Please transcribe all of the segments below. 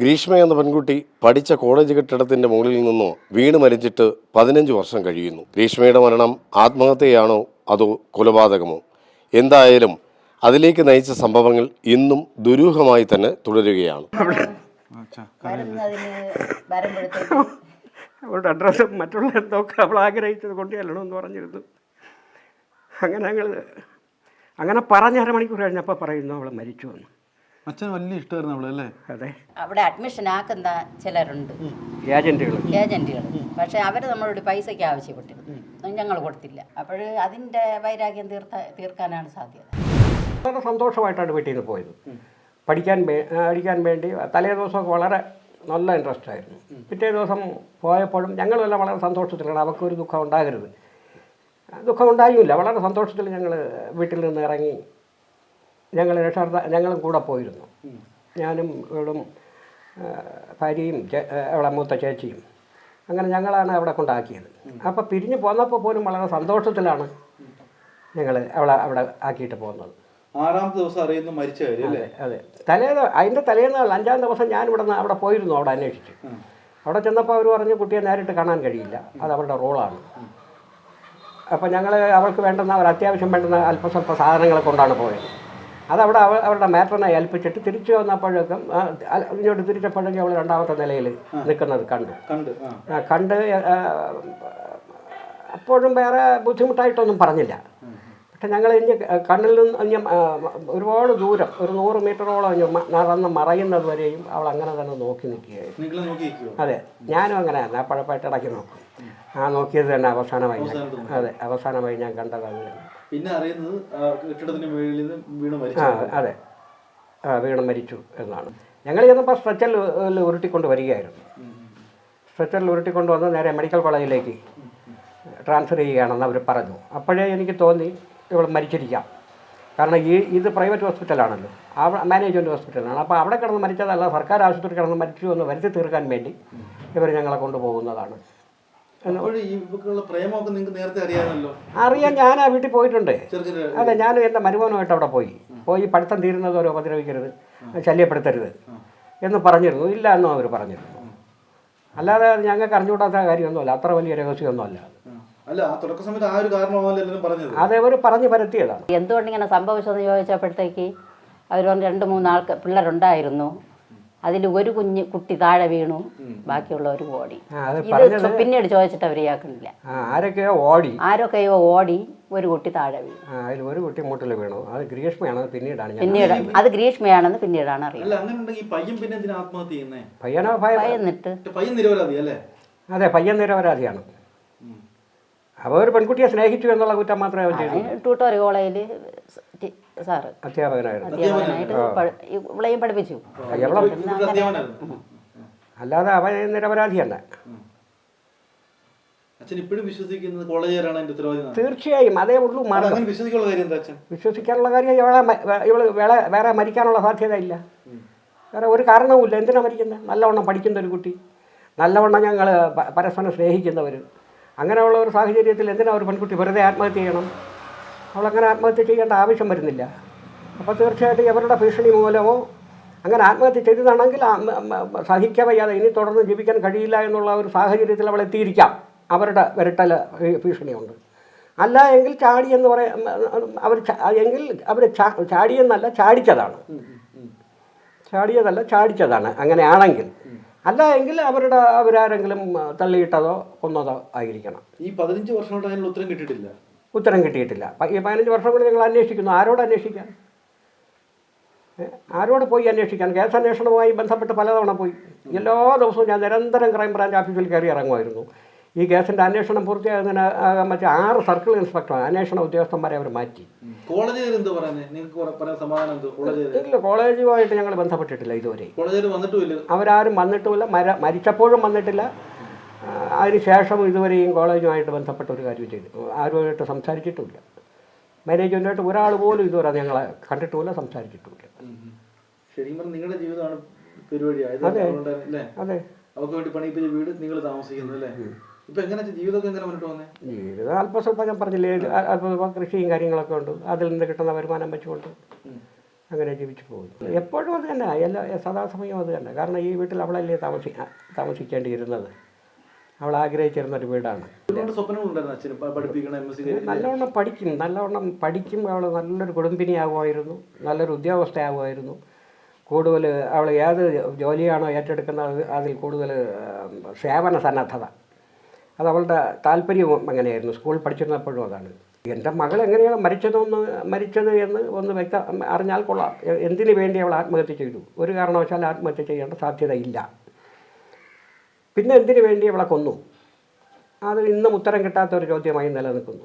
ഗ്രീഷ്മ എന്ന പെൺകുട്ടി പഠിച്ച കോളേജ് കെട്ടിടത്തിന്റെ മുകളിൽ നിന്നോ വീണ് മരിച്ചിട്ട് പതിനഞ്ച് വർഷം കഴിയുന്നു. ഗ്രീഷ്മയുടെ മരണം ആത്മഹത്യയാണോ അതോ കൊലപാതകമോ? എന്തായാലും അതിലേക്ക് നയിച്ച സംഭവങ്ങൾ ഇന്നും ദുരൂഹമായി തന്നെ തുടരുകയാണ്. അവളുടെ അഡ്രസ്സും മറ്റുള്ളവർക്ക് അവൾ ആഗ്രഹിച്ചത് കൊണ്ട് ചെല്ലണമെന്ന് പറഞ്ഞിരുന്നു. അങ്ങനെ ഞങ്ങൾ അങ്ങനെ പറഞ്ഞ അരമണിക്കൂർ കഴിഞ്ഞപ്പോൾ പറയുന്നു അവൾ മരിച്ചു എന്ന്. അച്ഛൻ വലിയ ഇഷ്ടമായിരുന്നു അവളെ അല്ലേ? അതെ. അവിടെ അഡ്മിഷൻ ആക്കുന്ന ചിലരുണ്ട്. ഏജന്റുകൾ. ഏജന്റുകൾ. പക്ഷെ അവർ നമ്മളോട് പൈസയ്ക്ക് ആവശ്യപ്പെട്ടിരുന്നു. ഞങ്ങൾ കൊടുത്തില്ല. അപ്പോൾ അതിന്റെ വൈരാഗ്യം തീർത്ത തീർക്കാനാണ് സാധ്യത. വളരെ സന്തോഷമായിട്ടാണ് വീട്ടിൽ നിന്ന് പോയത് പഠിക്കാൻ പഠിക്കാൻ വേണ്ടി തലേ ദിവസമൊക്കെ വളരെ നല്ല ഇൻട്രസ്റ്റ് ആയിരുന്നു. പിറ്റേ ദിവസം പോയപ്പോഴും ഞങ്ങളെല്ലാം വളരെ സന്തോഷത്തിലാണ്. അവർക്കൊരു ദുഃഖം ഉണ്ടാകരുത്. ദുഃഖം ഉണ്ടായില്ല. വളരെ സന്തോഷത്തിൽ ഞങ്ങൾ വീട്ടിൽ നിന്ന് ഇറങ്ങി ഞങ്ങൾ രക്ഷാർത്ഥ ഞങ്ങളും കൂടെ പോയിരുന്നു. ഞാനും ഇവളും ഭാര്യയും അവളെ മൂത്ത ചേച്ചിയും. അങ്ങനെ ഞങ്ങളാണ് അവിടെ കൊണ്ടാക്കിയത്. അപ്പോൾ പിരിഞ്ഞു പോന്നപ്പോൾ പോലും വളരെ സന്തോഷത്തിലാണ് ഞങ്ങൾ അവളെ അവിടെ ആക്കിയിട്ട് പോകുന്നത്. ആറാമത്തെ ദിവസം അറിയുന്നു മരിച്ച അല്ലേ? അതെ തലേന്ന് അതിന്റെ തലേന്നാൾ അഞ്ചാം ദിവസം ഞാൻ ഇവിടെ നിന്ന് അവിടെ പോയിരുന്നു അവിടെ അന്വേഷിച്ചു. അവിടെ ചെന്നപ്പോൾ അവർ പറഞ്ഞു കുട്ടിയെ നേരിട്ട് കാണാൻ കഴിയില്ല. അത് അവരുടെ റോളാണ് അപ്പോൾ ഞങ്ങൾ അവൾക്ക് വേണ്ടുന്ന ഒരു അത്യാവശ്യം വേണ്ടുന്ന അല്പസ്വല്പ സാധനങ്ങളൊക്കെ കൊണ്ടാണ് പോയത്. അതവിടെ അവ അവരുടെ മാറ്ററിനെ ഏൽപ്പിച്ചിട്ട് തിരിച്ചു വന്നപ്പോഴേക്കും ഇങ്ങോട്ട് തിരിച്ചപ്പോഴേക്കും അവൾ രണ്ടാമത്തെ നിലയിൽ നിൽക്കുന്നത് കണ്ടു. കണ്ട് കണ്ട് അപ്പോഴും വേറെ ബുദ്ധിമുട്ടായിട്ടൊന്നും പറഞ്ഞില്ല. പക്ഷെ ഞങ്ങൾ ഇനി കണ്ണിൽ നിന്ന് ഇനി ഒരുപാട് ദൂരം ഒരു നൂറ് മീറ്ററോളം ഇനി നടന്ന് മറയുന്നത് വരെയും അവൾ അങ്ങനെ തന്നെ നോക്കി നിൽക്കുകയായിരുന്നു. അതെ ഞാനും അങ്ങനെ തന്നെ പഴപ്പായിട്ട് ഇടയ്ക്ക് നോക്കും. ആ നോക്കിയത് തന്നെ അവസാനമായി അതെ അവസാനമായി ഞാൻ കണ്ടത് അങ്ങനെ പിന്നെ അറിയുന്നത് കെട്ടിടത്തിന് മുകളിൽ നിന്ന് വീണ് മരിച്ചു അതെ. ആ വീണ് മരിച്ചു എന്നാണ്. ഞങ്ങൾ ചെന്നപ്പോൾ സ്ട്രെച്ചറിൽ ഉരുട്ടിക്കൊണ്ട് വരികയായിരുന്നു. സ്ട്രെച്ചറിൽ ഉരുട്ടിക്കൊണ്ട് വന്ന് നേരെ മെഡിക്കൽ കോളേജിലേക്ക് ട്രാൻസ്ഫർ ചെയ്യുകയാണെന്ന് അവർ പറഞ്ഞു. അപ്പോഴേ എനിക്ക് തോന്നി ഇവൾ മരിച്ചിരിക്കാം. കാരണം ഈ ഇത് പ്രൈവറ്റ് ഹോസ്പിറ്റലാണല്ലോ. അവിടെ മാനേജ്മെന്റ് ഹോസ്പിറ്റലാണ്. അപ്പോൾ അവിടെ കിടന്ന് മരിച്ചതല്ല സർക്കാർ ആശുപത്രി കിടന്ന് മരിച്ചു എന്ന് വരുത്തി തീർക്കാൻ വേണ്ടി ഇവർ ഞങ്ങളെ കൊണ്ടുപോകുന്നതാണ്. അറിയാൻ ഞാൻ ആ വീട്ടിൽ പോയിട്ടുണ്ട്. അതെ ഞാനും എന്റെ മരുമോനുമായിട്ട് അവിടെ പോയി. പോയി പഠിത്തം തീരുന്നത് അവരെ ഉപദ്രവിക്കരുത് ശല്യപ്പെടുത്തരുത് എന്ന് പറഞ്ഞിരുന്നു. ഇല്ല എന്നും അവർ പറഞ്ഞിരുന്നു. അല്ലാതെ ഞങ്ങൾക്ക് അറിഞ്ഞുകൂടാത്ത കാര്യമൊന്നുമല്ല. അത്ര വലിയ രഹസ്യമൊന്നുമല്ല. അല്ല ആ തുടക്ക സമയത്ത് ആ ഒരു കാരണമാണല്ലോ എല്ലാവരും പറഞ്ഞത്. അത് അവർ പറഞ്ഞു പരത്തിയതാണ്. എന്തുകൊണ്ട് ഇങ്ങനെ സംഭവിച്ചതെന്ന് ചോദിച്ചപ്പോഴത്തേക്ക് അവർ പറഞ്ഞു രണ്ട് മൂന്നാൾക്ക് പിള്ളേരുണ്ടായിരുന്നു. അതിൽ ഒരു കുഞ്ഞ് കുട്ടി താഴെ വീണു. ബാക്കിയുള്ളവർ ഓടി. ഇത് പിന്നീട് ചോദിച്ചിട്ട് അവർ ഇയാക്കണില്ല ആരൊക്കെയോ ഓടി. ആരൊക്കെയോ ഓടി ഒരു കുട്ടി താഴെ വീണു. അതിൽ ഒരു കുട്ടി മുട്ടിൽ വീണു. അത് ഗ്രീഷ്മയാണെന്ന് അത് പിന്നീടാണ് ഞാൻ പിന്നീട് അത് ഗ്രീഷ്മയാണെന്ന് പിന്നീടാണ് അറിയുന്നത്. പയ്യൻ അതെ പയ്യൻ നിരപരാധിയാണ്. അവ ഒരു പെൺകുട്ടിയെ സ്നേഹിച്ചു എന്നുള്ള കുറ്റം മാത്രമേ അവൻ ചെയ്തു ട്യൂട്ടോറി കോളേജിൽ സാറ് അധ്യാപകനായിരുന്നു. അധ്യാപകനായിട്ട് ഇവളെയും പഠിപ്പിച്ചു. അല്ലാതെ അവൻ നിരപരാധിയല്ല തീർച്ചയായും അതേ ഉള്ളൂ മാർഗം. വിശ്വസിക്കാനുള്ള കാര്യം എന്താ അച്ഛൻ? വിശ്വസിക്കാനുള്ള കാര്യം ഇവളെ ഇവൾ വേറെ വേറെ മരിക്കാനുള്ള സാധ്യത ഇല്ല. വേറെ ഒരു കാരണവുമില്ല. എന്തിനാ മരിക്കുന്നത് നല്ലവണ്ണം പഠിക്കുന്ന ഒരു കുട്ടി. നല്ലവണ്ണം ഞങ്ങൾ പരസ്പരം സ്നേഹിക്കുന്നവർ അങ്ങനെയുള്ള ഒരു സാഹചര്യത്തിൽ എന്തിനാ ഒരു പെൺകുട്ടി വെറുതെ ആത്മഹത്യ ചെയ്യണം? അവളങ്ങനെ ആത്മഹത്യ ചെയ്യേണ്ട ആവശ്യം വരുന്നില്ല. അപ്പോൾ തീർച്ചയായിട്ടും ഇവരുടെ ഭീഷണി മൂലമോ അങ്ങനെ ആത്മഹത്യ ചെയ്തതാണെങ്കിൽ സഹിക്കാൻ വയ്യാതെ ഇനി തുടർന്ന് ജീവിക്കാൻ കഴിയില്ല എന്നുള്ള ഒരു സാഹചര്യത്തിൽ അവൾ എത്തിയിരിക്കാം. അവരുടെ വിരട്ടൽ ഭീഷണിയുണ്ട്. അല്ല എങ്കിൽ ചാടി എന്ന് പറയാം അവർ എങ്കിൽ അവർ ചാടിയെന്നല്ല ചാടിച്ചതാണ്. ചാടിയതല്ല ചാടിച്ചതാണ്. അങ്ങനെയാണെങ്കിൽ അല്ല എങ്കിൽ അവരുടെ അവരാരെങ്കിലും തള്ളിയിട്ടതോ കൊന്നതോ ആയിരിക്കണം. ഈ പതിനഞ്ച് വർഷം കൊണ്ട് അതിനുള്ള ഉത്തരം കിട്ടിയിട്ടില്ല. ഉത്തരം കിട്ടിയിട്ടില്ല. ഈ പതിനഞ്ച് വർഷം കൊണ്ട് ഞങ്ങൾ അന്വേഷിക്കുന്നു. ആരോട് അന്വേഷിക്കാൻ? ആരോട് പോയി അന്വേഷിക്കാൻ? കേസ് അന്വേഷണവുമായി ബന്ധപ്പെട്ട് പലതവണ പോയി. എല്ലാ ദിവസവും ഞാൻ നിരന്തരം ക്രൈം ബ്രാഞ്ച് ഓഫീസിൽ കയറി ഇറങ്ങുമായിരുന്നു. ഈ കേസിന്റെ അന്വേഷണം പൂർത്തിയാകുന്നതിന് മറ്റേ ആറ് സർക്കിൾ ഇൻസ്പെക്ടർ അന്വേഷണ ഉദ്യോഗസ്ഥന്മാരെ അവർ മാറ്റി. ഇല്ല കോളേജുമായിട്ട് ഞങ്ങൾ ബന്ധപ്പെട്ടിട്ടില്ല ഇതുവരെ. അവരാരും വന്നിട്ടുമില്ല. മര മരിച്ചപ്പോഴും വന്നിട്ടില്ല. അതിനുശേഷം ഇതുവരെയും കോളേജുമായിട്ട് ബന്ധപ്പെട്ട ഒരു കാര്യം ചെയ്തു. ആരുമായിട്ട് സംസാരിച്ചിട്ടുമില്ല. മാനേജ്മെന്റായിട്ട് ഒരാൾ പോലും ഇതുവരെ ഞങ്ങളെ കണ്ടിട്ടുമില്ല സംസാരിച്ചിട്ടുമില്ല. ശരിക്കും നിങ്ങളുടെ ജീവിതമാണ് അതെ. അതെ. അവർക്ക് വേണ്ടി പണിയിപ്പിച്ച വീട് നിങ്ങൾ താമസിക്കുന്നത് അല്ലേ? ജീവിതം അല്പസ്വല്പം ഞാൻ പറഞ്ഞില്ലേ അല്പസ്വല്പം കൃഷിയും കാര്യങ്ങളൊക്കെ ഉണ്ട്. അതിൽ നിന്ന് കിട്ടുന്ന വരുമാനം വെച്ചുകൊണ്ട് അങ്ങനെ ജീവിച്ചു പോകുന്നു. എപ്പോഴും അത് തന്നെ. എല്ലാ സദാസമയം അത് തന്നെ. കാരണം ഈ വീട്ടിൽ അവളല്ലേ താമസി താമസിക്കേണ്ടിയിരുന്നത്. അവൾ ആഗ്രഹിച്ചിരുന്ന ഒരു വീടാണ് നല്ലവണ്ണം പഠിക്കും. നല്ലവണ്ണം പഠിക്കും. അവൾ നല്ലൊരു കുടുംബിനിയാകുമായിരുന്നു നല്ലൊരു ഉദ്യോഗസ്ഥയാകുമായിരുന്നു കൂടുതൽ അവൾ ഏത് ജോലിയാണോ ഏറ്റെടുക്കുന്നത് അതിൽ കൂടുതൽ സേവന സന്നദ്ധത. അത് അവളുടെ താല്പര്യവും അങ്ങനെയായിരുന്നു. സ്കൂളിൽ പഠിച്ചിരുന്നപ്പോഴും അതാണ്. എന്റെ മകൾ എങ്ങനെയാണ് മരിച്ചതെന്ന് മരിച്ചത് എന്ന് ഒന്ന് വ്യക്ത അറിഞ്ഞാൽ കൊള്ളാം. എന്തിനു വേണ്ടി അവൾ ആത്മഹത്യ ചെയ്തു? ഒരു കാരണവശാൽ ആത്മഹത്യ ചെയ്യേണ്ട സാധ്യതയില്ല. പിന്നെ എന്തിനു വേണ്ടി അവളെ കൊന്നു? അത് ഇന്നും ഉത്തരം കിട്ടാത്ത ഒരു ചോദ്യമായി നിലനിൽക്കുന്നു.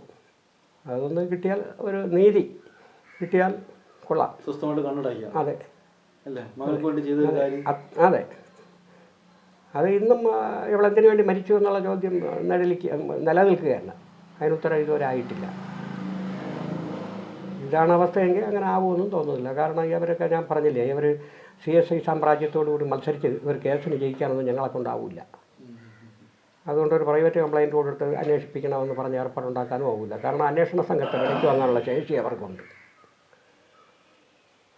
അതൊന്ന് കിട്ടിയാൽ ഒരു നീതി കിട്ടിയാൽ കൊള്ളാം. അതെ. അത്. അതെ ഇന്നും ഇവളെന്തിനു വേണ്ടി മരിച്ചു എന്നുള്ള ചോദ്യം നിഴലിക്ക് നിലനിൽക്കുകയാണ് അതിനുത്തരം ഇതുവരെ ആയിട്ടില്ല ഇതാണ് അവസ്ഥയെങ്കിൽ അങ്ങനെ ആവുമെന്നും തോന്നുന്നില്ല. കാരണം ഇവരൊക്കെ ഞാൻ പറഞ്ഞില്ലേ ഇവർ സി എസ് ഐ സാമ്രാജ്യത്തോടുകൂടി മത്സരിച്ച് ഒരു കേസിന് ജയിക്കാനൊന്നും ഞങ്ങളെ കൊണ്ടാവില്ല അതുകൊണ്ട് ഒരു പ്രൈവറ്റ് കംപ്ലയിന്റ് കൊടുത്ത് അന്വേഷിപ്പിക്കണമെന്ന് പറഞ്ഞ് ഏർപ്പാടുണ്ടാക്കാനും ആവില്ല. കാരണം അന്വേഷണ സംഘത്തെ വിലയ്ക്ക് വാങ്ങാനുള്ള ശേഷി അവർക്കുണ്ട്.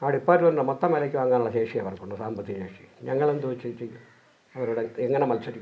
ആ ഡിപ്പാർട്ട്മെന്റിന്റെ മൊത്തം വിലയ്ക്ക് വാങ്ങാനുള്ള ശേഷി അവർക്കുണ്ട് സാമ്പത്തിക ശേഷി. ഞങ്ങളെന്ത് വെച്ച് ചെയ്യും അവരോട് എങ്ങനെ മത്സരിക്കും